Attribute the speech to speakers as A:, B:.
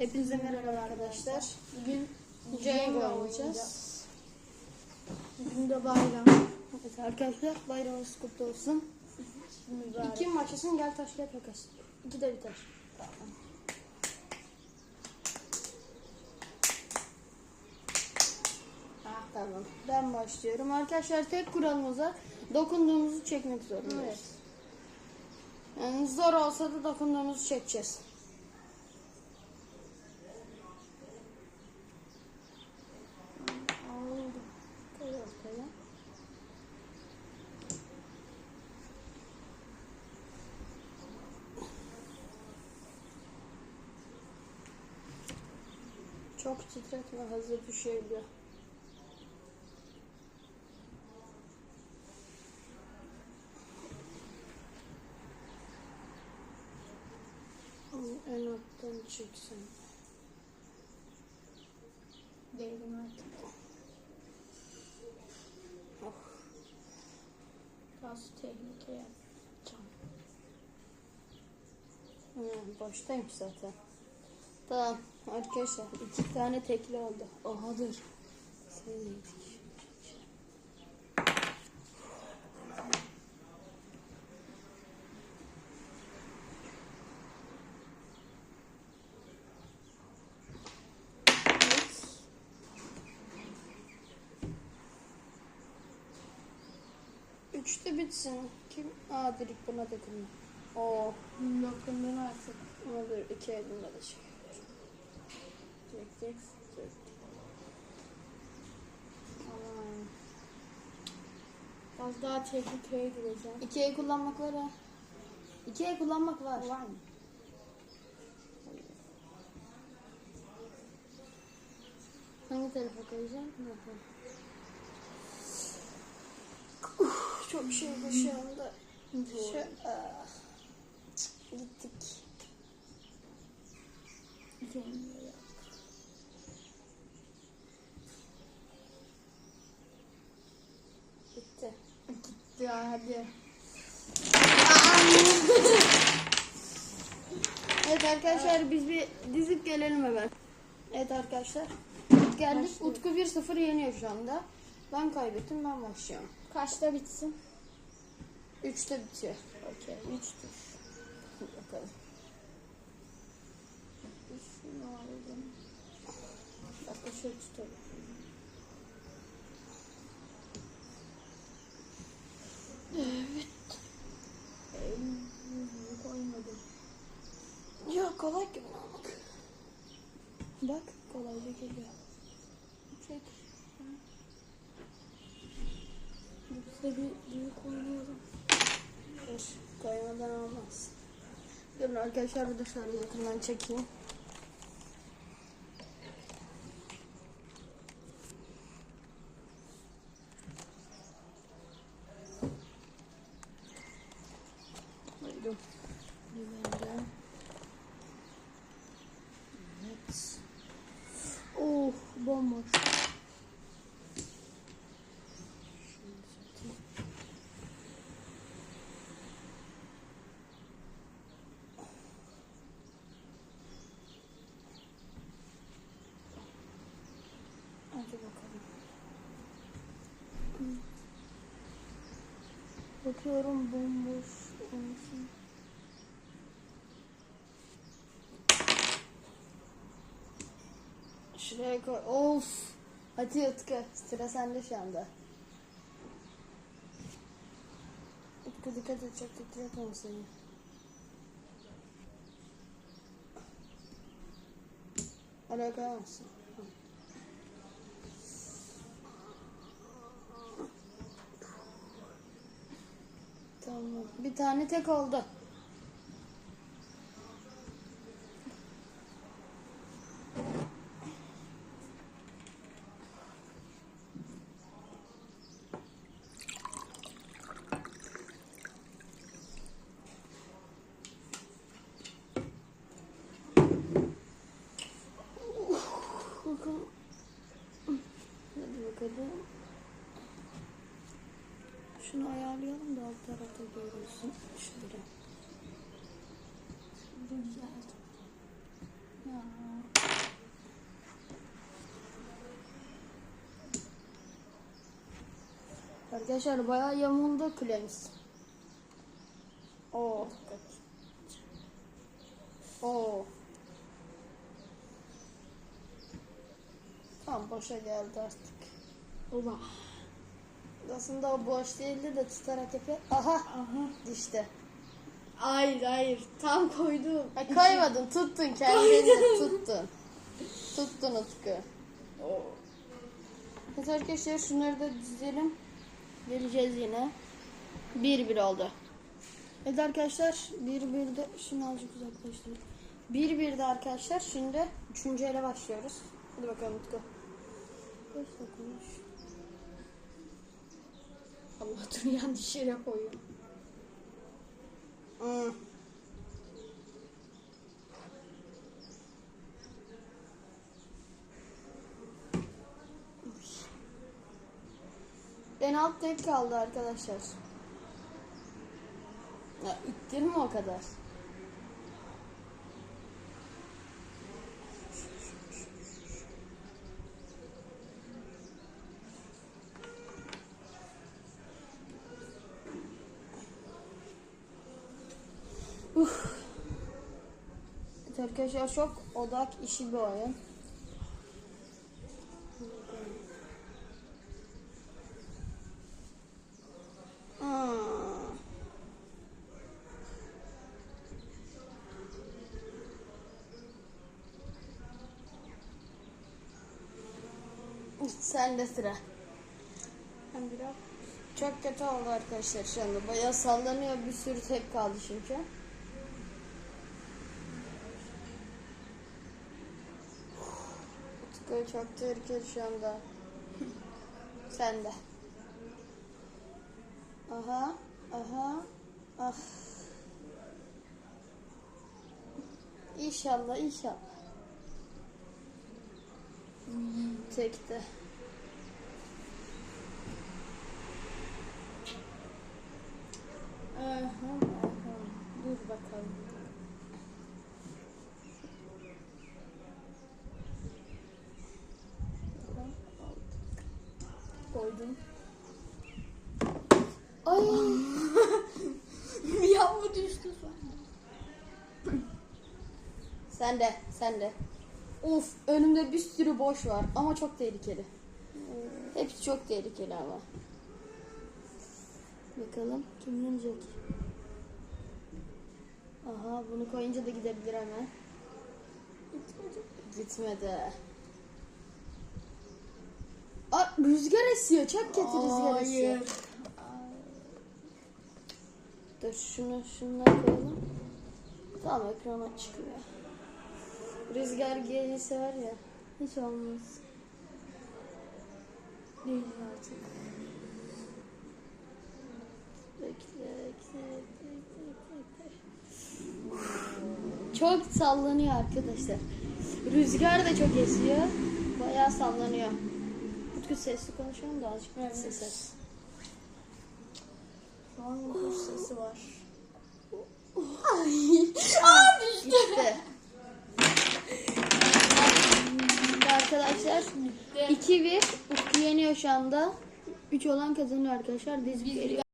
A: Hepinize merhaba arkadaşlar. Bugün Jenga oynayacağız.
B: Bugün de bayram.
A: Evet arkadaşlar bayramınız kutlu olsun.
B: Mübarek.
A: İki maçısın gel taş gel takas. İki de biter.
B: Ah,
A: Tamam. Ben başlıyorum. Arkadaşlar tek kuralımıza dokunduğumuzu çekmek zorundayız.
B: Evet.
A: Yani zor olsa da dokunduğumuzu çekeceğiz.
B: Aldım. Koy ortaya.
A: Çok titretme hazır düşebiliyor. Onu En alttan çeksen.
B: Değdim artık.
A: Oh.
B: Biraz tehlike yapacağım.
A: Hı, boştaymış zaten. Tamam arkadaşlar iki tane tekli oldu. Oha dur. Üçte bitsin. Kim? Aa direkt buna dokunma. Oo.
B: Dokundun artık.
A: Ama dur iki elimle de çek.
B: Çekecek.
A: Çek.
B: Aman. Az daha tehlikeye gireceğim.
A: İki el kullanmak var ha. İki el kullanmak var.
B: Var mı?
A: Hangi tarafa koyacağım? Uf, çok şey bu şu anda. Şu, ah. Gittik.
B: Bilmiyorum.
A: Gitti.
B: Gitti hadi.
A: Evet arkadaşlar biz bir dizip gelelim hemen. Evet arkadaşlar. Geldik. Utku 1-0 yeniyor şu anda. Ben kaybettim ben başlıyorum.
B: Kaçta bitsin?
A: 3'te bitiyor.
B: Okey. Üçtür.
A: Hadi bakalım.
B: Şunu aldım.
A: Bir dakika şöyle tutalım. Kolayca geliyor.
B: Çek. Yoksa bir büyük oynuyorum.
A: Dur koymadan olmaz. Durun arkadaşlar şöyle yakından çekeyim. Buyurun.
B: Güvende.
A: Evet.
B: Oh bomboş.
A: Hadi bakalım.
B: Bakıyorum bomboş olsun.
A: Şuraya koy. Of. Hadi Utku. Sıra sende şu anda. Utku dikkat et çok titretmem seni. Oraya koyamazsın. Bir tane tek oldu. Şunu ayarlayalım da alt tarafta görünsün. Şöyle.
B: Güzel. Ya.
A: Arkadaşlar bayağı yamuldu kulemiz. Oh, Oo. Oo. Oh. Tam boşa geldi artık.
B: Allah.
A: Aslında o boş değildi de tutarak yapıyor. Aha
B: Aha.
A: düştü.
B: Hayır hayır. Tam koydum.
A: Ha, koymadın tuttun kendini tuttun. Tuttun Utku.
B: Oo.
A: Evet arkadaşlar şunları da dizelim. Geleceğiz yine. Bir bir oldu. Evet arkadaşlar bir bir de şunu azıcık uzaklaştırayım. Bir bir de arkadaşlar şimdi üçüncü ele başlıyoruz. Hadi bakalım Utku.
B: Beş dokunmuş.
A: Dur yanlış yere koyuyorum. Hmm. En alt tek kaldı arkadaşlar. Ya ittirme o kadar. Evet arkadaşlar çok odak işi bir oyun. Hmm. Sen de sıra.
B: Ben biraz
A: Çok kötü oldu arkadaşlar şu anda. Bayağı sallanıyor. Bir sürü tep kaldı çünkü. Utku çok tehlikeli şu anda. Sen de. Aha. Aha. Ah. İnşallah inşallah. Tekte.
B: Aha, aha. Dur bakalım.
A: Koydum.
B: Ay. Yağmur düştü sonra.
A: Sen de, sen de. Of, önümde bir sürü boş var ama çok tehlikeli. Hepsi çok tehlikeli ama. Bakalım kim yenecek? Aha, bunu koyunca da gidebilir hemen. Gitmedi. Aa, rüzgar esiyor. Çok kötü rüzgar esiyor.
B: Hayır.
A: Dur şunu şundan koyalım. Tamam ekrana çıkıyor. Rüzgar gelirse var ya hiç olmaz.
B: Değil artık.
A: Bekle, bekle, bekle, bekle, bekle. Çok sallanıyor arkadaşlar. Rüzgar da çok esiyor. Bayağı sallanıyor. Utku sesli konuşalım da azıcık
B: Evet.
A: ses ses.
B: Şu an kuş sesi var.
A: Gitti. arkadaşlar 2-1 Utku yeniyor şu anda. 3 olan kazanıyor arkadaşlar. Biz geliyor.